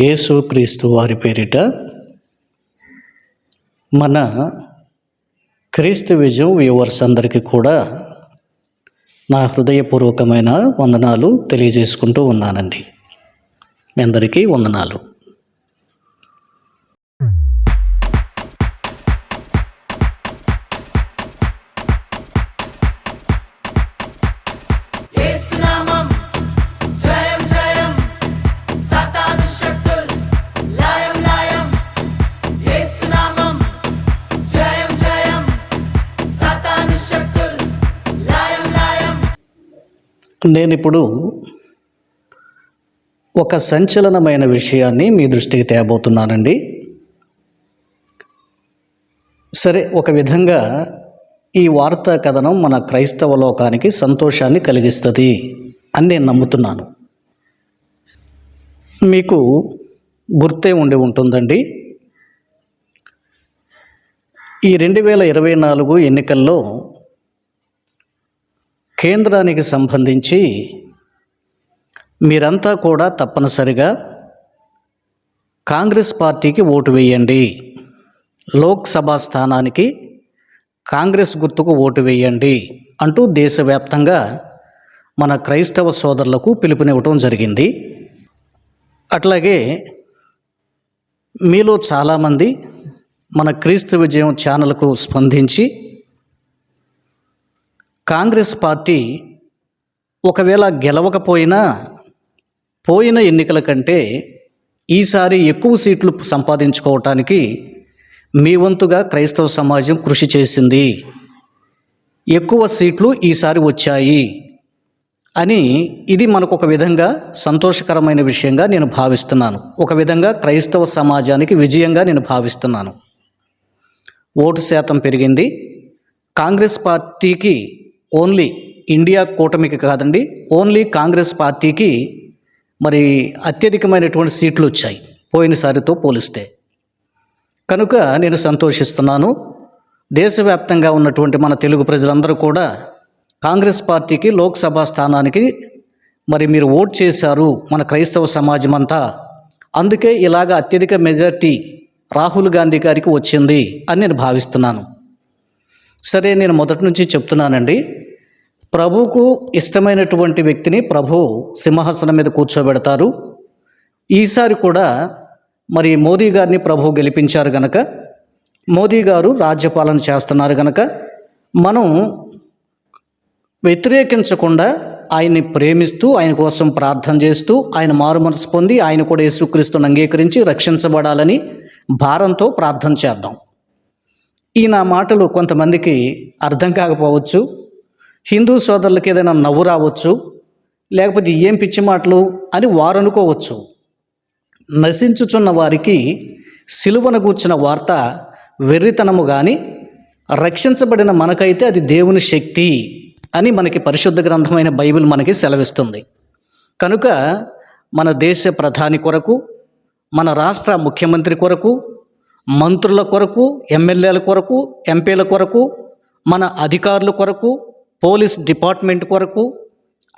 యేసు క్రీస్తు వారి పేరిట మన క్రీస్తు విజయం వ్యూవర్స్ అందరికీ కూడా నా హృదయపూర్వకమైన వందనాలు తెలియజేసుకుంటూ ఉన్నానండి. మీ అందరికీ వందనాలు. నేను ఇప్పుడు ఒక సంచలనమైన విషయాన్ని మీ దృష్టికి తేబోతున్నానండి సరే ఒక విధంగా ఈ వార్తా కథనం మన క్రైస్తవ లోకానికి సంతోషాన్ని కలిగిస్తుంది అని నేను నమ్ముతున్నాను. మీకు గుర్తే ఉండి ఉంటుందండి. ఈ రెండు వేల ఇరవై నాలుగు ఎన్నికల్లో కేంద్రానికి సంబంధించి మీరంతా కూడా తప్పనిసరిగా కాంగ్రెస్ పార్టీకి ఓటు వేయండి. లోక్సభ స్థానానికి కాంగ్రెస్ గుర్తుకు ఓటు వేయండి అంటూ దేశవ్యాప్తంగా మన క్రైస్తవ సోదరులకు పిలుపునివ్వటం జరిగింది. అట్లాగే మీలో చాలామంది మన క్రీస్తు విజయం ఛానల్కు స్పందించి కాంగ్రెస్ పార్టీ ఒకవేళ గెలవకపోయినా పోయిన ఎన్నికల కంటే ఈసారి ఎక్కువ సీట్లు సంపాదించుకోవటానికి మీ వంతుగా క్రైస్తవ సమాజం కృషి చేసింది. ఎక్కువ సీట్లు ఈసారి వచ్చాయి అని ఇది మనకు ఒక విధంగా సంతోషకరమైన విషయంగా నేను భావిస్తున్నాను. ఒక విధంగా క్రైస్తవ సమాజానికి విజయంగా నేను భావిస్తున్నాను. ఓటు శాతం పెరిగింది. కాంగ్రెస్ పార్టీకి ఓన్లీ ఇండియా కూటమికి కాదండి ఓన్లీ కాంగ్రెస్ పార్టీకి మరి అత్యధికమైనటువంటి సీట్లు వచ్చాయి పోయినసారితో పోలిస్తే. కనుక నేను సంతోషిస్తున్నాను. దేశవ్యాప్తంగా ఉన్నటువంటి మన తెలుగు ప్రజలందరూ కూడా కాంగ్రెస్ పార్టీకి లోక్సభ స్థానానికి మరి మీరు ఓట్ చేశారు మన క్రైస్తవ సమాజం అంతా అందుకే ఇలాగ అత్యధిక మెజార్టీ రాహుల్ గాంధీ గారికి వచ్చింది అని నేను భావిస్తున్నాను. సరే నేను మొదటి నుంచి చెప్తున్నానండి. ప్రభువుకు ఇష్టమైనటువంటి వ్యక్తిని ప్రభు సింహాసనం మీద కూర్చోబెడతారు. ఈసారి కూడా మరి మోదీ గారిని ప్రభు గెలిపించారు గనక మోదీ గారు రాజ్యపాలన చేస్తున్నారు గనక మనం వ్యతిరేకించకుండా ఆయన్ని ప్రేమిస్తూ ఆయన కోసం ప్రార్థన చేస్తూ ఆయన మారుమనసు పొంది ఆయన కూడా యేసుక్రీస్తుని అంగీకరించి రక్షించబడాలని భారంతో ప్రార్థన చేద్దాం. ఈ నా మాటలు కొంతమందికి అర్థం కాకపోవచ్చు. హిందూ సోదరులకి ఏదైనా నవ్వు రావచ్చు లేకపోతే ఏం పిచ్చి మాటలు అని వారు అనుకోవచ్చు. నశించుచున్న వారికి సిలువను గూర్చిన వార్త వెర్రితనము కానీ రక్షించబడిన మనకైతే అది దేవుని శక్తి అని మనకి పరిశుద్ధ గ్రంథమైన బైబిల్ మనకి సెలవిస్తుంది. కనుక మన దేశ ప్రధాని కొరకు మన రాష్ట్ర ముఖ్యమంత్రి కొరకు మంత్రుల కొరకు ఎమ్మెల్యేల కొరకు ఎంపీల కొరకు మన అధికారుల కొరకు పోలీస్ డిపార్ట్మెంట్ కొరకు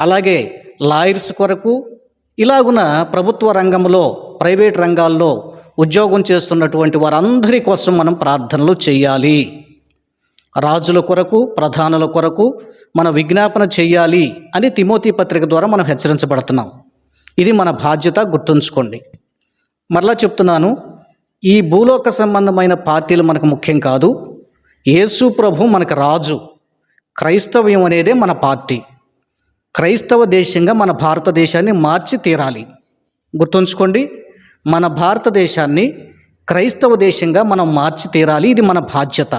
అలాగే లాయర్స్ కొరకు ఇలాగున ప్రభుత్వ రంగంలో ప్రైవేట్ రంగాల్లో ఉద్యోగం చేస్తున్నటువంటి వారందరి కోసం మనం ప్రార్థనలు చేయాలి. రాజుల కొరకు ప్రధానుల కొరకు మన విజ్ఞాపన చేయాలి అని తిమోతి పత్రిక ద్వారా మనం హెచ్చరించబడుతున్నాం. ఇది మన బాధ్యత గుర్తుంచుకోండి. మరలా చెప్తున్నాను ఈ భూలోక సంబంధమైన పార్టీలు మనకు ముఖ్యం కాదు. యేసు ప్రభు మనకు రాజు. క్రైస్తవ్యం అనేదే మన పార్టీ. క్రైస్తవ దేశంగా మన భారతదేశాన్ని మార్చి తీరాలి. గుర్తుంచుకోండి మన భారతదేశాన్ని క్రైస్తవ దేశంగా మనం మార్చి తీరాలి ఇది మన బాధ్యత.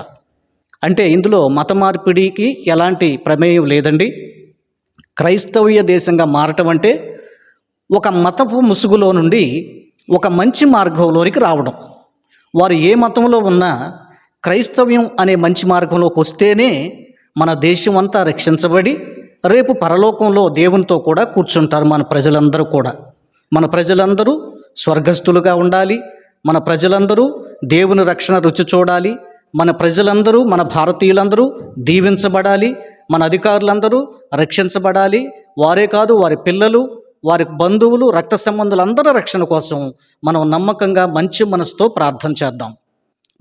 అంటే ఇందులో మత మార్పిడికి ఎలాంటి ప్రమేయం లేదండి. క్రైస్తవీయ దేశంగా మారటం అంటే ఒక మతపు ముసుగులో నుండి ఒక మంచి మార్గంలోనికి రావడం. వారు ఏ మతంలో ఉన్నా క్రైస్తవ్యం అనే మంచి మార్గంలోకి వస్తేనే మన దేశం అంతా రక్షించబడి రేపు పరలోకంలో దేవునితో కూడా కూర్చుంటారు మన ప్రజలందరూ కూడా. మన ప్రజలందరూ స్వర్గస్థులుగా ఉండాలి. మన ప్రజలందరూ దేవుని రక్షణ రుచి చూడాలి. మన ప్రజలందరూ మన భారతీయులందరూ దీవించబడాలి. మన అధికారులందరూ రక్షించబడాలి. వారే కాదు వారి పిల్లలు వారి బంధువులు రక్త సంబంధులందరి రక్షణ కోసం మనం నమ్మకంగా మంచి మనసుతో ప్రార్థన చేద్దాం.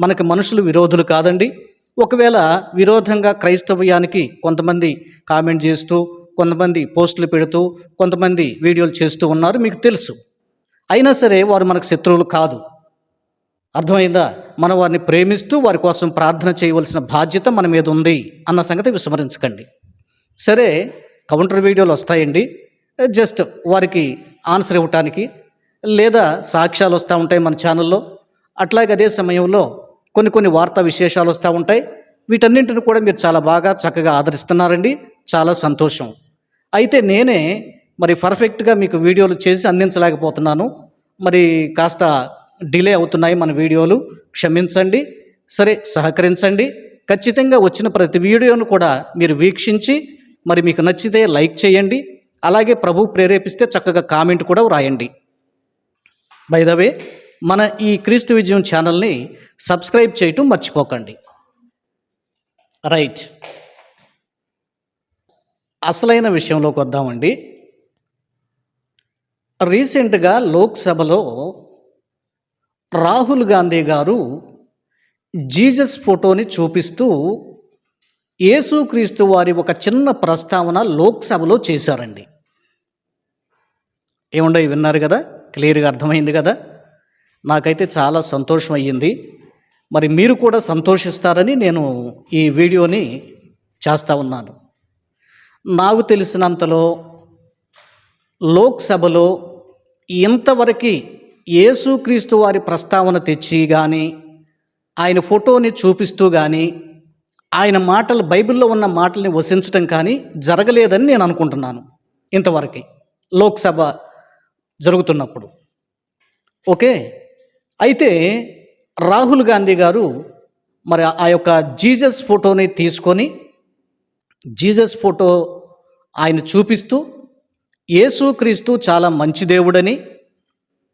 మనకి మనుషులు విరోధులు కాదండి. ఒకవేళ విరోధంగా క్రైస్తవ్యానికి కొంతమంది కామెంట్ చేస్తూ కొంతమంది పోస్టులు పెడుతూ కొంతమంది వీడియోలు చేస్తూ ఉన్నారు మీకు తెలుసు. అయినా సరే వారు మనకు శత్రువులు కాదు. అర్థమైందా? మనం వారిని ప్రేమిస్తూ వారి కోసం ప్రార్థన చేయవలసిన బాధ్యత మన మీద ఉంది అన్న సంగతి విస్మరించకండి. సరే కౌంటర్ వీడియోలు వస్తాయండి. జస్ట్ వారికి ఆన్సర్ ఇవ్వటానికి లేదా సాక్ష్యాలు వస్తూ ఉంటాయి మన ఛానల్లో. అట్లాగే అదే సమయంలో కొన్ని కొన్ని వార్తా విశేషాలు వస్తూ ఉంటాయి. వీటన్నింటిని కూడా మీరు చాలా బాగా చక్కగా ఆదరిస్తున్నారండి. చాలా సంతోషం. అయితే నేనే మరి పర్ఫెక్ట్గా మీకు వీడియోలు చేసి అందించలేకపోతున్నాను. మరి కాస్త డిలే అవుతున్నాయి మన వీడియోలు. క్షమించండి. సరే సహకరించండి. ఖచ్చితంగా వచ్చిన ప్రతి వీడియోను కూడా మీరు వీక్షించి మరి మీకు నచ్చితే లైక్ చేయండి. అలాగే ప్రభు ప్రేరేపిస్తే చక్కగా కామెంట్ కూడా వ్రాయండి. By the way. మన ఈ క్రీస్తు విజయం ఛానల్ని సబ్స్క్రైబ్ చేయటం మర్చిపోకండి. రైట్. అసలైన విషయంలోకి వద్దామండి. రీసెంట్గా లోక్సభలో రాహుల్ గాంధీ గారు జీజస్ ఫోటోని చూపిస్తూ యేసుక్రీస్తు వారి ఒక చిన్న ప్రస్తావన లోక్సభలో చేశారండి. ఏముండో విన్నారు కదా? క్లియర్గా అర్థమైంది కదా? నాకైతే చాలా సంతోషం అయ్యింది మరి మీరు కూడా సంతోషిస్తారని నేను ఈ వీడియోని చేస్తూ ఉన్నాను. నాకు తెలిసినంతలో లోక్సభలో ఇంతవరకు యేసుక్రీస్తు వారి ప్రస్తావన తెచ్చి కానీ ఆయన ఫోటోని చూపిస్తూ కానీ ఆయన మాటలు బైబిల్లో ఉన్న మాటల్ని వసించడం కానీ జరగలేదని నేను అనుకుంటున్నాను ఇంతవరకు లోక్సభ జరుగుతున్నప్పుడు. ఓకే? అయితే రాహుల్ గాంధీ గారు మరి ఆ యొక్క జీజస్ ఫోటోని తీసుకొని జీజస్ ఫోటో ఆయన చూపిస్తూ యేసుక్రీస్తు చాలా మంచి దేవుడని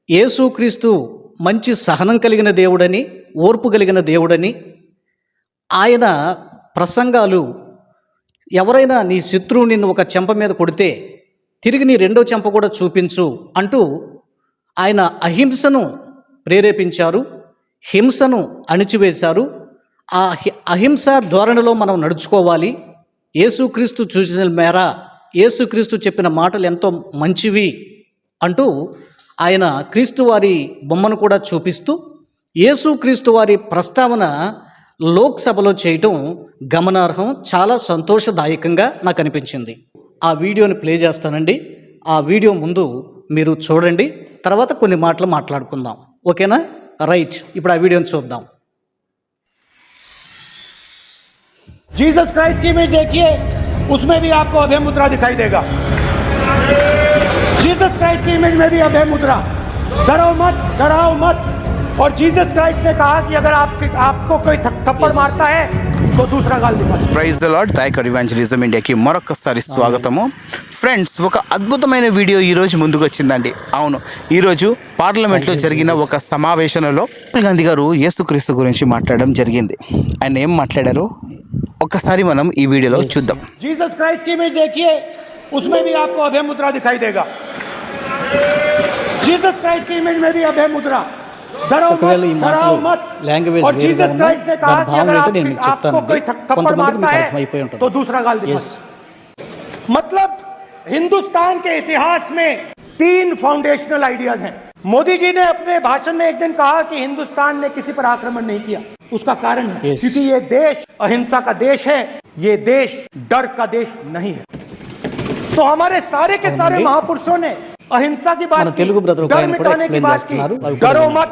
యేసుక్రీస్తు మంచి సహనం కలిగిన దేవుడని ఓర్పు కలిగిన దేవుడని ఆయన ప్రసంగాలు ఎవరైనా నీ శత్రువు నిన్ను ఒక చెంప మీద కొడితే తిరిగి నీ రెండో చెంప కూడా చూపించు అంటూ ఆయన అహింసను ప్రేరేపించారు హింసను అణిచివేశారు. ఆ హి- అహింస ధోరణిలో మనం నడుచుకోవాలి. యేసుక్రీస్తు చూసిన మేర యేసుక్రీస్తు చెప్పిన మాటలు ఎంతో మంచివి అంటూ ఆయన క్రీస్తు వారి బొమ్మను కూడా చూపిస్తూ యేసుక్రీస్తు వారి ప్రస్తావన లోక్సభలో చేయటం గమనార్హం చాలా సంతోషదాయకంగా నాకు అనిపించింది. ఆ వీడియోని ప్లే చేస్తానండి. ఆ వీడియో ముందు మీరు చూడండి. తర్వాత కొన్ని మాటలు మాట్లాడుకుందాం. ఓకేనా రైట్ ఇప్పుడు ఆ వీడియోని చూద్దాం जीसस क्राइस्ट की इमेज देखिए उसमें भी आपको अभय मुद्रा दिखाई देगा जीसस क्राइस्ट की इमेज में भी अभय मुद्रा डरो मत डराओ मत और जीसस क्राइस्ट ने कहा कि अगर आप आपको कोई थप- थप्पड़ मारता है तो दूसरा गाल दिखा praise the Lord Dayakar evangelism ఇండియాకి మరొకసారి స్వాగతము ఫ్రెండ్స్ ఒక అద్భుతమైన వీడియో ఈరోజు ముందుకు వచ్చిందండి అవును ఈరోజు పార్లమెంట్లో జరిగిన ఒక సమావేశంలో రాహుల్ గాంధీ గారు యేసుక్రీస్తు గురించి మాట్లాడడం జరిగింది ఆయన ఏం మాట్లాడారు ఒక్కసారి మనం ఈ వీడియోలో చూద్దాం जीसस क्राइस्ट की इमेज देखिए उसमें भी आपको अभय मुद्रा दिखाई देगा जीसस क्राइस्ट की इमेज में भी अभय मुद्रा डरो ఒకవేళ ఈ मत डराओ మాటలు मत లాంగ్వేజ్ और వేరుగా जीसस ఉన్నా क्राइस्ट ने कहा దాని कि భావం अगर ఏంటో आप, నేను మీకు आपको చెప్తానండి कोई थप- थप्पड़ కొంతమందికి मारता మీకు है అర్థమైపోయి ఉంటుంది तो दूसरा गाल दिखा ఎస్ मतलब हिंदुस्तान के इतिहास में तीन फाउंडेशनल आइडियाज हैं मोदी जी ने अपने भाषण में एक दिन कहा कि हिंदुस्तान ने किसी पर आक्रमण नहीं किया उसका कारण है Yes. क्योंकि ये देश अहिंसा का देश है ये देश डर का देश नहीं है तो हमारे सारे के सारे అవునండి. महापुरुषों ने अहिंसा की మన बात की తెలుగు బ్రదర్ ఒక डर ఆయన కూడా मिटाने की explain बात చేస్తున్నారు. की అవి కూడా डरो వినండి. मत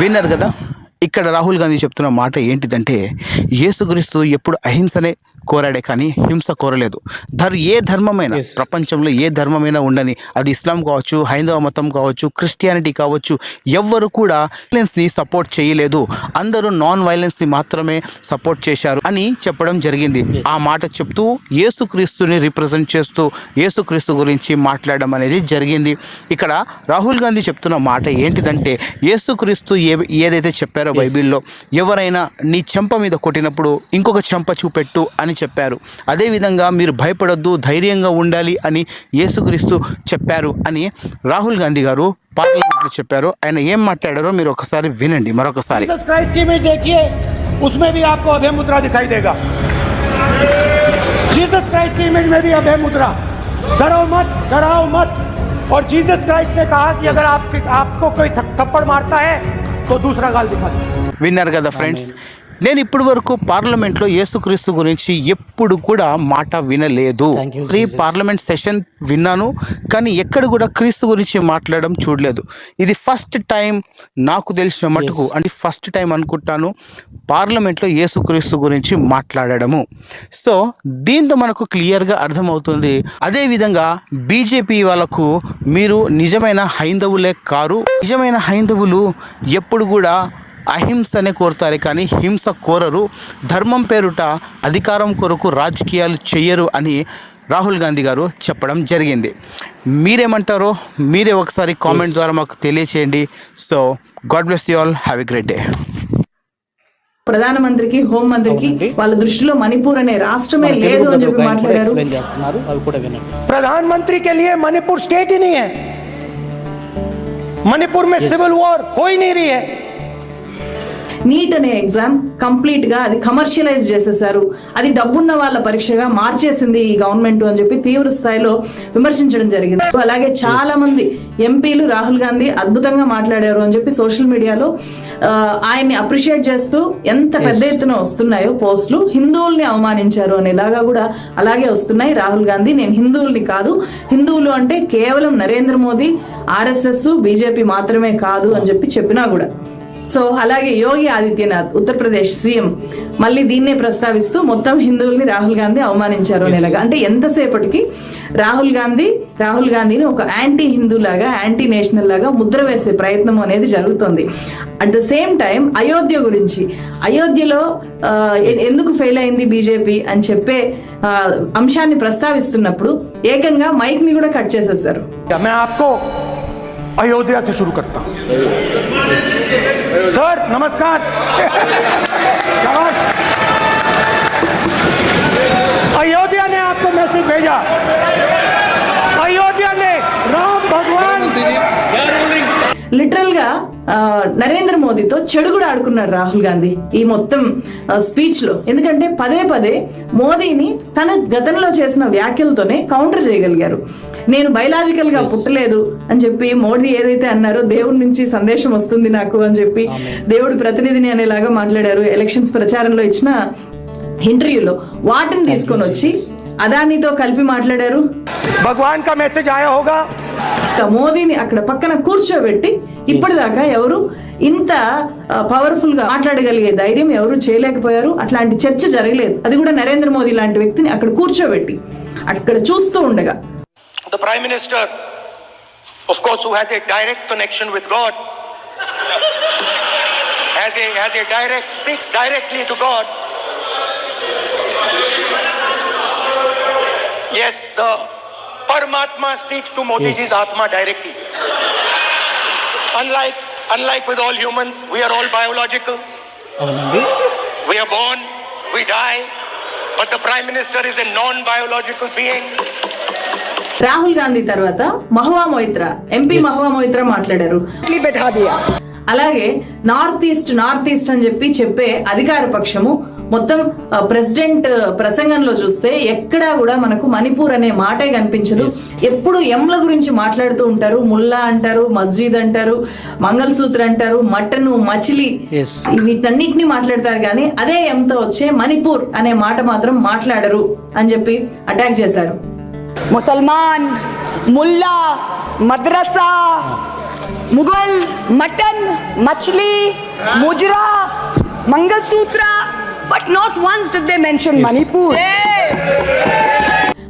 విన్నర్ కదా? ఇక్కడ రాహుల్ గాంధీ చెప్తున్న మాట ఏంటిదంటే యేసుక్రీస్తు ఎప్పుడు అహింసనే కోరాడే కానీ హింస కోరలేదు. ధర్ ఏ ధర్మమైనా. ప్రపంచంలో ఏ ధర్మమైనా ఉండని అది ఇస్లాం కావచ్చు హైందవ మతం కావచ్చు క్రిస్టియానిటీ కావచ్చు ఎవ్వరు కూడా వైలెన్స్ని సపోర్ట్ చేయలేదు. అందరూ నాన్ వైలెన్స్ని మాత్రమే సపోర్ట్ చేశారు అని చెప్పడం జరిగింది. ఆ మాట చెప్తూ యేసుక్రీస్తుని రిప్రజెంట్ చేస్తూ యేసుక్రీస్తు గురించి మాట్లాడడం అనేది జరిగింది. ఇక్కడ రాహుల్ గాంధీ చెప్తున్న మాట ఏంటిదంటే యేసుక్రీస్తు ఏ ఏదైతే చెప్పారో బైబిల్లో ఎవరైనా నీ చెంప మీద కొట్టినప్పుడు ఇంకొక చెంప చూపెట్టు అని చెప్పారు అదేవిధంగా మీరు భయపడొద్దు ధైర్యంగా ఉండాలి అని యేసుక్రీస్తు చెప్పారు అని రాహుల్ గాంధీ గారు పార్లమెంట్లో చెప్పారు ఆయన ఏం మాట్లాడారో మీరు ఒకసారి వినండి మరొకసారి जीसस क्राइस्ट की इमेज देखिए उसमें भी आपको अभय मुद्रा दिखाई देगा जीसस क्राइस्ट की इमेज में भी अभय मुद्रा डरो मत डराओ मत और जीसस क्राइस्ट ने कहा कि अगर आप आपको कोई थप- थप्पड़ मारता है तो दूसरा गाल दिखा दो। विनर का द फ्रेंड्स నేను ఇప్పటి వరకు పార్లమెంట్లో యేసుక్రీస్తు గురించి ఎప్పుడు కూడా మాట వినలేదు Jesus. పార్లమెంట్ సెషన్ విన్నాను కానీ ఎక్కడ కూడా క్రీస్తు గురించి మాట్లాడడం చూడలేదు ఇది ఫస్ట్ టైం నాకు తెలిసిన మటుకు. అంటే ఫస్ట్ టైం అనుకుంటాను పార్లమెంట్లో యేసుక్రీస్తు గురించి మాట్లాడడము సో దీంతో మనకు క్లియర్గా అర్థమవుతుంది అదేవిధంగా బీజేపీ వాళ్ళకు మీరు నిజమైన హైందవులే కారు నిజమైన హైందవులు ఎప్పుడు కూడా అహింసనే కోరుతారు కానీ హింస కోరరు ధర్మం పేరుట అధికారం కొరకు రాజకీయాలు చెయ్యరు అని రాహుల్ గాంధీ గారు చెప్పడం జరిగింది మీరేమంటారో మీరే ఒకసారి కామెంట్ ద్వారా మాకు తెలియచేయండి so God bless you all have a great day ప్రధానమంత్రికి హోంమంత్రికి అవునండి. వాళ్ళ దృష్టిలో మణిపూర్ అనే రాష్ట్రమే మన లేదు తెలుగు అని brother చెప్పి ఒక ఆయన కూడా మాట్లాడారు ఎక్స్ప్లెయిన్ చేస్తున్నారు అవి కూడా వినండి प्रधानमंत्री के लिए मणिपुर स्टेट ही नहीं है मणिपुर में सिविल वॉर हो ही नहीं रही है నీట్ అనే ఎగ్జామ్ కంప్లీట్గా అది కమర్షియలైజ్ చేసేసారు. అది డబ్బున్న వాళ్ళ పరీక్షగా మార్చేసింది ఈ గవర్నమెంట్ అని చెప్పి తీవ్ర స్థాయిలో విమర్శించడం జరిగింది. అలాగే చాలా మంది ఎంపీలు రాహుల్ గాంధీ అద్భుతంగా మాట్లాడారు అని చెప్పి సోషల్ మీడియాలో ఆయన్ని అప్రిషియేట్ చేస్తూ ఎంత పెద్ద ఎత్తున వస్తున్నాయో పోస్టులు హిందువుల్ని అవమానించారు అనేలాగా కూడా అలాగే వస్తున్నాయి. రాహుల్ గాంధీ నేను హిందువుల్ని కాదు. హిందువులు అంటే కేవలం నరేంద్ర మోదీ ఆర్ఎస్ఎస్ బీజేపీ మాత్రమే కాదు అని చెప్పి చెప్పినా కూడా. సో అలాగే యోగి ఆదిత్యనాథ్ ఉత్తరప్రదేశ్ సీఎం మళ్ళీ దీన్నే ప్రస్తావిస్తూ మొత్తం హిందువుల్ని రాహుల్ గాంధీ అవమానించారు అనేలాగా. అంటే ఎంతసేపటికి రాహుల్ గాంధీ రాహుల్ గాంధీని ఒక యాంటీ హిందూ లాగా యాంటీ నేషనల్ లాగా ముద్ర వేసే ప్రయత్నం అనేది జరుగుతుంది. At the same time Ayodhya గురించి అయోధ్యలో ఎందుకు ఫెయిల్ అయింది బీజేపీ అని చెప్పే అంశాన్ని ప్రస్తావిస్తున్నప్పుడు ఏకంగా మైక్ని కూడా కట్ చేసేసారు अयोध्या से शुरू करता हूं सर नमस्कार शाबाश। अयोध्या ने आपको मैसेज भेजा अयोध्या ने राम भगवान లిటరల్ గా ఆ, నరేంద్ర మోదీతో చెడు కూడా ఆడుకున్నాడు రాహుల్ గాంధీ ఈ మొత్తం స్పీచ్ లో ఎందుకంటే పదే పదే మోదీని తను గతంలో చేసిన వ్యాఖ్యలతోనే కౌంటర్ చేయగలిగారు నేను బయలాజికల్గా పుట్టలేదు అని చెప్పి మోడీ ఏదైతే అన్నారో దేవుడి నుంచి సందేశం వస్తుంది నాకు అని చెప్పి దేవుడు ప్రతినిధిని అనేలాగా మాట్లాడారు. ఎలక్షన్స్ ప్రచారంలో ఇచ్చిన ఇంటర్వ్యూలో వాటిని తీసుకొని వచ్చి అదానితో కలిపి మాట్లాడారు. భగవాన్ కా మెసేజ్ ఆయా హోగా? మోదీని అక్కడ పక్కన కూర్చోబెట్టి ఇప్పటిదాకా ఎవరు ఇంత పవర్ఫుల్గా మాట్లాడగలిగే ధైర్యం ఎవరు చేయలేకపోయారు. అట్లాంటి చర్చ జరగలేదు. అది కూడా నరేంద్ర మోదీ లాంటి వ్యక్తిని అక్కడ కూర్చోబెట్టి అక్కడ చూస్తూ ఉండగా the Prime Minister, of course, who has a direct connection with God, has a, has a direct, speaks directly to God. Yes, the Paramatma speaks to Modi ji's yes. Atma directly. Unlike, unlike with all humans, we are all biological. We are born, we die, but the Prime Minister is a non biological being. Rahul Gandhi తర్వాత Mahua Moitra MP Mahua Moitra మాట్లాడారు. అలాగే north east north east అని చెప్పి చెప్పే అధికార పక్షము మొత్తం president ప్రసంగంలో చూస్తే ఎక్కడా కూడా మనకు మణిపూర్ అనే మాటే కనిపించదు. ఎప్పుడు ఎంల గురించి మాట్లాడుతూ ఉంటారు. ముల్లా అంటారు మస్జిద్ అంటారు మంగళసూత్ర అంటారు మటను మచిలీ. వీటన్నిటిని మాట్లాడతారు కానీ అదే ఎంతో వచ్చే మణిపూర్ అనే మాట మాత్రం మాట్లాడరు అని చెప్పి అటాక్ చేశారు. ముసల్మాన్ ముల్లా మద్రసా ముగల్ మటన్ మచ్లీ ముజరా mangalsutra but not once did they mention Manipur.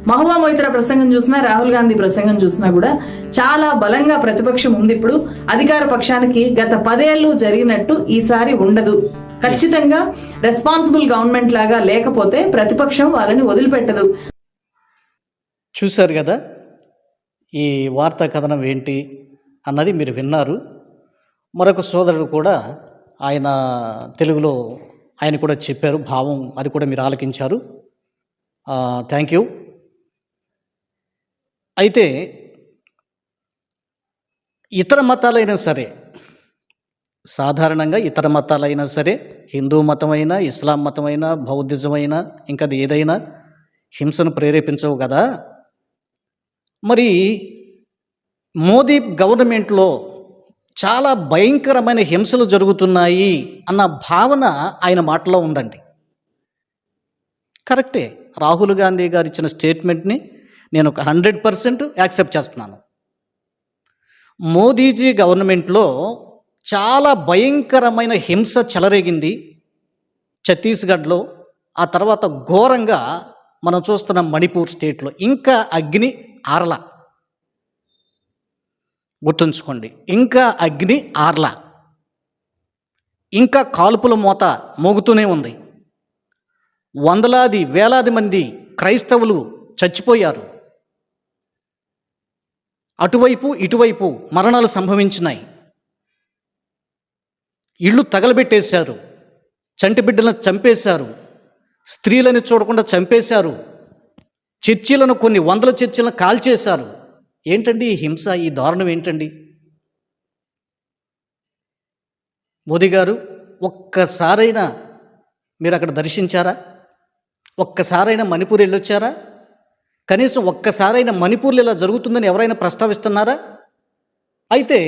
Mahua Moitra ప్రసంగం చూసినా రాహుల్ గాంధీ ప్రసంగం చూసినా కూడా చాలా బలంగా ప్రతిపక్షం ఉంది ఇప్పుడు. అధికార పక్షానికి గత పదేళ్ళు జరిగినట్టు ఈసారి ఉండదు. ఖచ్చితంగా రెస్పాన్సిబుల్ గవర్నమెంట్ లాగా లేకపోతే ప్రతిపక్షం వాళ్ళని వదిలిపెట్టదు. చూశారు కదా? ఈ వార్తా కథనం ఏంటి అన్నది మీరు విన్నారు. మరొక సోదరుడు కూడా ఆయన తెలుగులో ఆయన కూడా చెప్పారు భావం అది కూడా మీరు ఆలకించారు. థ్యాంక్ యూ అయితే ఇతర మతాలైనా సరే సాధారణంగా ఇతర మతాలైనా సరే హిందూ మతమైనా ఇస్లాం మతమైనా బౌద్ధిజమైనా ఇంకా అది ఏదైనా హింసను ప్రేరేపించవు కదా? మరి మోదీ గవర్నమెంట్లో చాలా భయంకరమైన హింసలు జరుగుతున్నాయి అన్న భావన ఆయన మాటలో ఉందండి. కరెక్టే. రాహుల్ గాంధీ గారు ఇచ్చిన స్టేట్మెంట్ని నేను ఒక హండ్రెడ్ పర్సెంట్ యాక్సెప్ట్ చేస్తున్నాను. మోదీజీ గవర్నమెంట్లో చాలా భయంకరమైన హింస చెలరేగింది ఛత్తీస్గఢ్లో. ఆ తర్వాత ఘోరంగా మనం చూస్తున్న మణిపూర్ స్టేట్లో. ఇంకా అగ్ని ఆరల. గుర్తుంచుకోండి. ఇంకా అగ్ని ఆర్ల. ఇంకా కాల్పుల మూత మోగుతూనే ఉంది. వందలాది వేలాది మంది క్రైస్తవులు చచ్చిపోయారు. అటువైపు ఇటువైపు మరణాలు సంభవించినాయి. ఇళ్ళు తగలబెట్టేశారు. చంటి బిడ్డలను చంపేశారు. స్త్రీలను చూడకుండా చంపేశారు. చర్చిలను కొన్ని వందల చర్చిలను కాల్చేశారు. ఏంటండి ఈ హింస? ఈ దారుణం ఏంటండి? మోదీ గారు ఒక్కసారైనా మీరు అక్కడ దర్శించారా? ఒక్కసారైనా మణిపూర్ వెళ్ళొచ్చారా? కనీసం ఒక్కసారైనా మణిపూర్లో ఇలా జరుగుతుందని ఎవరైనా ప్రస్తావిస్తున్నారా? అయితే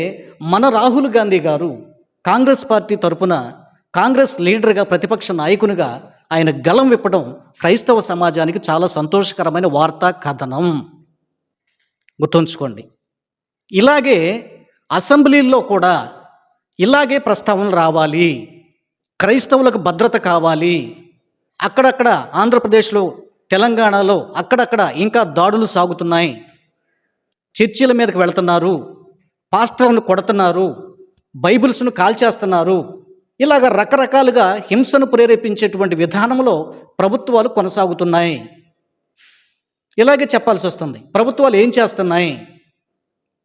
మన రాహుల్ గాంధీ గారు కాంగ్రెస్ పార్టీ తరపున కాంగ్రెస్ లీడర్గా ప్రతిపక్ష నాయకునిగా ఆయన గలం విప్పడం క్రైస్తవ సమాజానికి చాలా సంతోషకరమైన వార్తా కథనం. గుర్తుంచుకోండి. ఇలాగే అసెంబ్లీల్లో కూడా ఇలాగే ప్రస్తావనలు రావాలి. క్రైస్తవులకు భద్రత కావాలి. అక్కడక్కడ ఆంధ్రప్రదేశ్లో తెలంగాణలో అక్కడక్కడ ఇంకా దాడులు సాగుతున్నాయి. చర్చిల మీదకి వెళ్తున్నారు. పాస్టర్లను కొడుతున్నారు. బైబిల్స్ను కాల్చేస్తున్నారు. ఇలాగ రకరకాలుగా హింసను ప్రేరేపించేటువంటి విధానంలో ప్రభుత్వాలు కొనసాగుతున్నాయి. ఇలాగే చెప్పాల్సి వస్తుంది. ప్రభుత్వాలు ఏం చేస్తున్నాయి?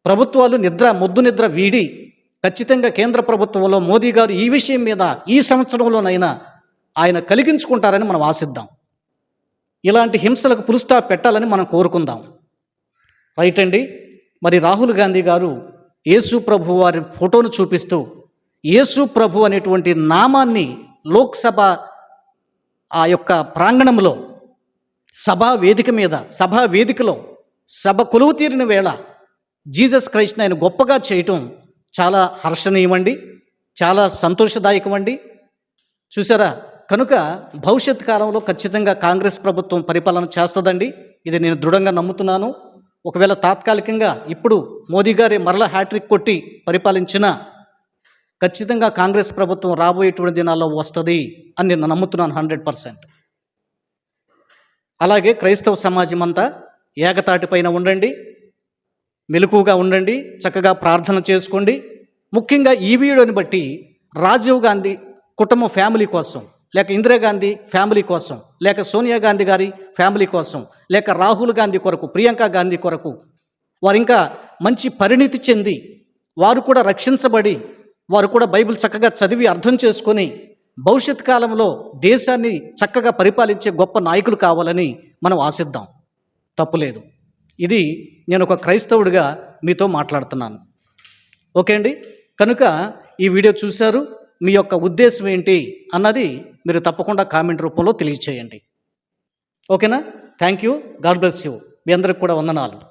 ప్రభుత్వాలు నిద్ర మొద్దు నిద్ర వీడి ఖచ్చితంగా కేంద్ర ప్రభుత్వంలో మోదీ గారు ఈ విషయం మీద ఈ సంవత్సరంలోనైనా ఆయన కలిగించుకుంటారని మనం ఆశిద్దాం. ఇలాంటి హింసలకు పులుస్తా పెట్టాలని మనం కోరుకుందాం. రైట్ అండి. మరి రాహుల్ గాంధీ గారు యేసు ప్రభు వారి ఫోటోను చూపిస్తూ యేసు ప్రభు అనేటువంటి నామాన్ని లోక్సభ ఆ యొక్క ప్రాంగణంలో సభా వేదిక మీద సభా వేదికలో సభ కొలువు తీరిన వేళ జీసస్ క్రైస్ట్ని ఆయన గొప్పగా చేయటం చాలా హర్షణీయమండి చాలా సంతోషదాయకమండి. చూసారా? కనుక భవిష్యత్ కాలంలో ఖచ్చితంగా కాంగ్రెస్ ప్రభుత్వం పరిపాలన చేస్తుందండి. ఇది నేను దృఢంగా నమ్ముతున్నాను. ఒకవేళ తాత్కాలికంగా ఇప్పుడు మోదీ గారి మరల హ్యాట్రిక్ కొట్టి పరిపాలించిన ఖచ్చితంగా కాంగ్రెస్ ప్రభుత్వం రాబోయేటువంటి దినాల్లో వస్తుంది అని నేను నమ్ముతున్నాను హండ్రెడ్ పర్సెంట్. అలాగే క్రైస్తవ సమాజం అంతా ఏకతాటిపైన ఉండండి మెలకుగా ఉండండి చక్కగా ప్రార్థన చేసుకోండి. ముఖ్యంగా ఈ వీడియోని బట్టి రాజీవ్ గాంధీ కుటుంబ ఫ్యామిలీ కోసం లేక ఇందిరాగాంధీ ఫ్యామిలీ కోసం లేక సోనియా గాంధీ గారి ఫ్యామిలీ కోసం లేక రాహుల్ గాంధీ కొరకు ప్రియాంక గాంధీ కొరకు వారు ఇంకా మంచి పరిణితి చెంది వారు కూడా రక్షించబడి వారు కూడా బైబిల్ చక్కగా చదివి అర్థం చేసుకొని భవిష్యత్ కాలంలో దేశాన్ని చక్కగా పరిపాలించే గొప్ప నాయకులు కావాలని మనం ఆశిద్దాం. తప్పులేదు. ఇది నేను ఒక క్రైస్తవుడిగా మీతో మాట్లాడుతున్నాను. ఓకే అండి? కనుక ఈ వీడియో చూశారు. మీ యొక్క ఉద్దేశం ఏంటి అన్నది మీరు తప్పకుండా కామెంట్ రూపంలో తెలియచేయండి. ఓకేనా? Thank you. God bless you. మీ అందరికి కూడా వందనాలు.